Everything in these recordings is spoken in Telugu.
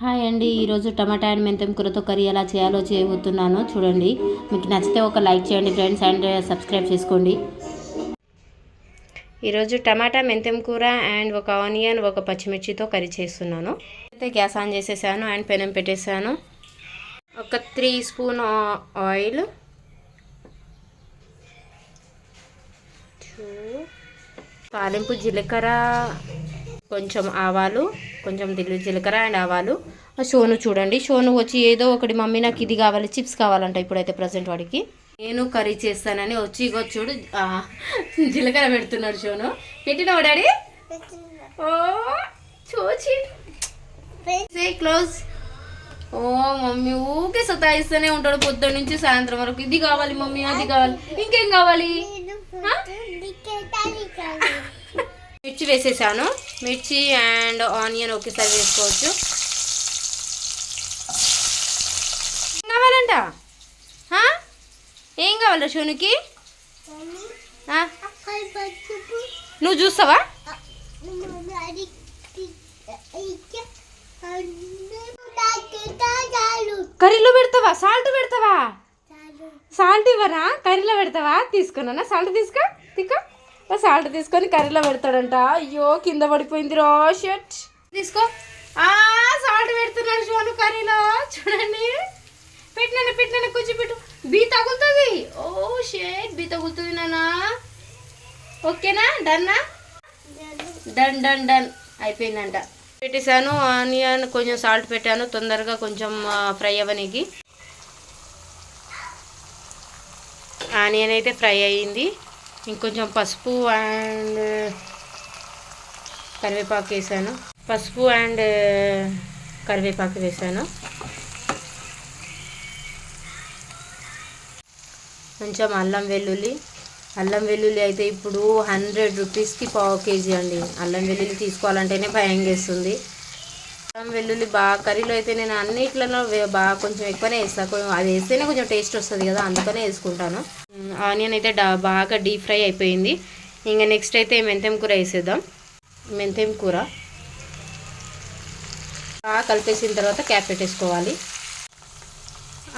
హాయ్ అండి ఈరోజు టమాటా అండ్ మెంతం కూరతో కర్రీ ఎలా చేయాలో చేయబోతున్నాను. చూడండి మీకు నచ్చితే ఒక లైక్ చేయండి ఫ్రెండ్స్ అండ్ సబ్స్క్రైబ్ చేసుకోండి. ఈరోజు టమాటా మెంతం కూర అండ్ ఒక ఆనియన్ ఒక పచ్చిమిర్చితో కర్రీ చేస్తున్నాను. అయితే గ్యాస్ ఆన్ చేసేసాను అండ్ పెనం పెట్టేసాను. ఒక త్రీ స్పూన్ ఆయిల్. తాలింపు జీలకర్ర కొంచెం ఆవాలు. కొంచెం దిల్లు జీలకర్ర అండ్ ఆవాలు. షోను చూడండి. షోను వచ్చి ఏదో ఒకటి మమ్మీ నాకు ఇది కావాలి చిప్స్ కావాలంట ఇప్పుడైతే ప్రజెంట్ వాడికి. నేను కర్రీ చేస్తానని వచ్చి ఇగో చూడు జీలకర్ర పెడుతున్నాడు షోను. పెట్టినావు డాడీ? ఓ చూచి. క్లోజ్ ఓ మమ్మీ ఊకే సతాయిస్తూనే ఉంటాడు పొద్దున్న నుంచి సాయంత్రం వరకు. ఇది కావాలి మమ్మీ అది కావాలి. ఇంకేం కావాలి? మిర్చి వేసేసాను. మిర్చి అండ్ ఆనియన్ ఒకేసారి వేసుకోవచ్చు. ఏం కావాలంట? ఏం కావాలా షోనుకి? నువ్వు చూస్తావా? కర్రీలో పెడతావా? సాల్ట్ పెడతావా? సాల్ట్ ఇవ్వరా? కర్రీలో పెడతావా? తీసుకున్నానా? సాల్ట్ తీసుకో తీసుకో సాల్ట్ తీసుకొని కర్రీలో పెడతాడంట. అయ్యో కింద పడిపోయింది రా షర్ట్ తీసుకో. ఆ సాల్ట్ పెడుతున్నాడు షోను కర్రీలో. చూడండి. పెట్టినాను పెట్టినాను కొంచెం పెట్టు. బీ తగులుతుంది. ఓ షేట్ బీ తగులుతుంది నానా ఓకేనా? డన్నా? Done done done. అయిపోయిందంట. పెట్టేశాను ఆనియన్ కొంచెం సాల్ట్ పెట్టాను. తొందరగా కొంచెం ఫ్రై అవ్వనికి ఆనియన్ అయితే ఫ్రై అయ్యింది. ఇంకొంచెం పసుపు అండ్ కరివేపాకు వేసాను. పసుపు అండ్ కరివేపాకు వేసాను. కొంచెం అల్లం వెల్లుల్లి. అల్లం వెల్లుల్లి అయితే ఇప్పుడు హండ్రెడ్ రూపీస్కి పావు కేజీ అండి. అల్లం వెల్లుల్లి తీసుకోవాలంటేనే భయం వేస్తుంది. వెల్లుల్లి బాగా కర్రీలో అయితే నేను అన్నిట్లలో బాగా కొంచెం ఎక్కువనే వేస్తాను అది వేస్తేనే కొంచెం టేస్ట్ వస్తుంది కదా అందుకనే వేసుకుంటాను. ఆనియన్ అయితే బాగా డీప్ ఫ్రై అయిపోయింది. ఇంకా నెక్స్ట్ అయితే మెంతెం కూర వేసేద్దాం. మెంతెం కూర. బాగా కలిపేసిన తర్వాత క్యాప్ పెట్టేసుకోవాలి.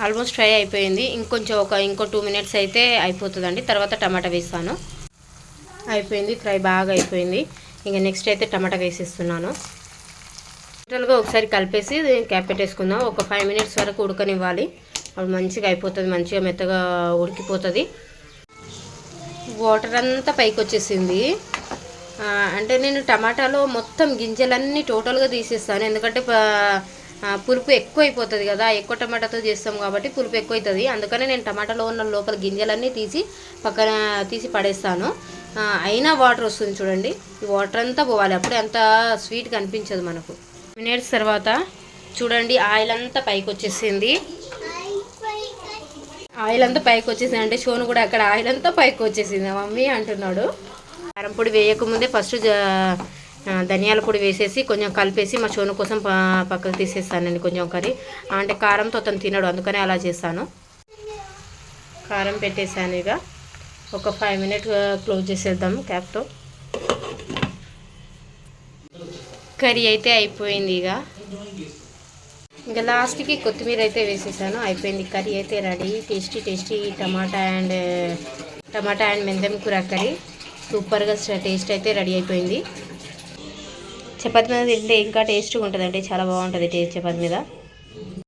ఆల్మోస్ట్ ఫ్రై అయిపోయింది. ఇంకొంచెం ఒక ఇంకో టూ మినిట్స్ అయితే అయిపోతుందండి. తర్వాత టమాటా వేస్తాను. అయిపోయింది ఫ్రై బాగా అయిపోయింది. ఇంకా నెక్స్ట్ అయితే టమాటా వేసేస్తున్నాను. టోటల్గా ఒకసారి కలిపేసి క్యాప్ పెట్టేసుకుందాం ఒక ఫైవ్ మినిట్స్ వరకు ఉడకనివ్వాలి. అప్పుడు మంచిగా అయిపోతుంది మంచిగా మెత్తగా ఉడికిపోతుంది. వాటర్ అంతా పైకి వచ్చేసింది. అంటే నేను టమాటాలో మొత్తం గింజలన్నీ టోటల్గా తీసేస్తాను. ఎందుకంటే పులుపు ఎక్కువ అయిపోతుంది కదా ఎక్కువ టమాటాతో చేస్తాం కాబట్టి పులుపు ఎక్కువ అవుతుంది అందుకనే నేను టమాటాలో ఉన్న లోపల గింజలన్నీ తీసి పక్కన తీసి పడేస్తాను. అయినా వాటర్ వస్తుంది చూడండి. ఈ వాటర్ అంతా పోవాలి. అప్పుడే అంత స్వీట్గా అనిపించదు మనకు. మినిట్స్ తర్వాత చూడండి ఆయిల్ అంతా పైకి వచ్చేసింది. ఆయిల్ అంతా పైకి వచ్చేసింది అంటే షోను కూడా అక్కడ ఆయిల్ అంతా పైకి వచ్చేసింది. మమ్మీ అంటున్నాడు. కారం పొడి వేయకముందే ఫస్ట్ ధనియాల పొడి వేసేసి కొంచెం కలిపేసి మా షోను కోసం పక్కకు తీసేస్తానండి కొంచెం కర్రీ అంటే కారంతో అతను తినడు అందుకనే అలా చేస్తాను. కారం పెట్టేసాను ఇక. ఒక ఫైవ్ మినిట్ క్లోజ్ చేసేద్దాం క్యాప్తో. కర్రీ అయితే అయిపోయింది ఇక. ఇంకా లాస్ట్కి కొత్తిమీర అయితే వేసేసాను. అయిపోయింది కర్రీ అయితే ready. Tasty tasty tomato and tomato and మెందెం కూర కర్రీ. సూపర్గా టేస్ట్ అయితే రెడీ అయిపోయింది. చపాతి మీద తింటే ఇంకా టేస్ట్గా ఉంటుందండి. చాలా బాగుంటుంది టేస్ట్ చపాతి మీద.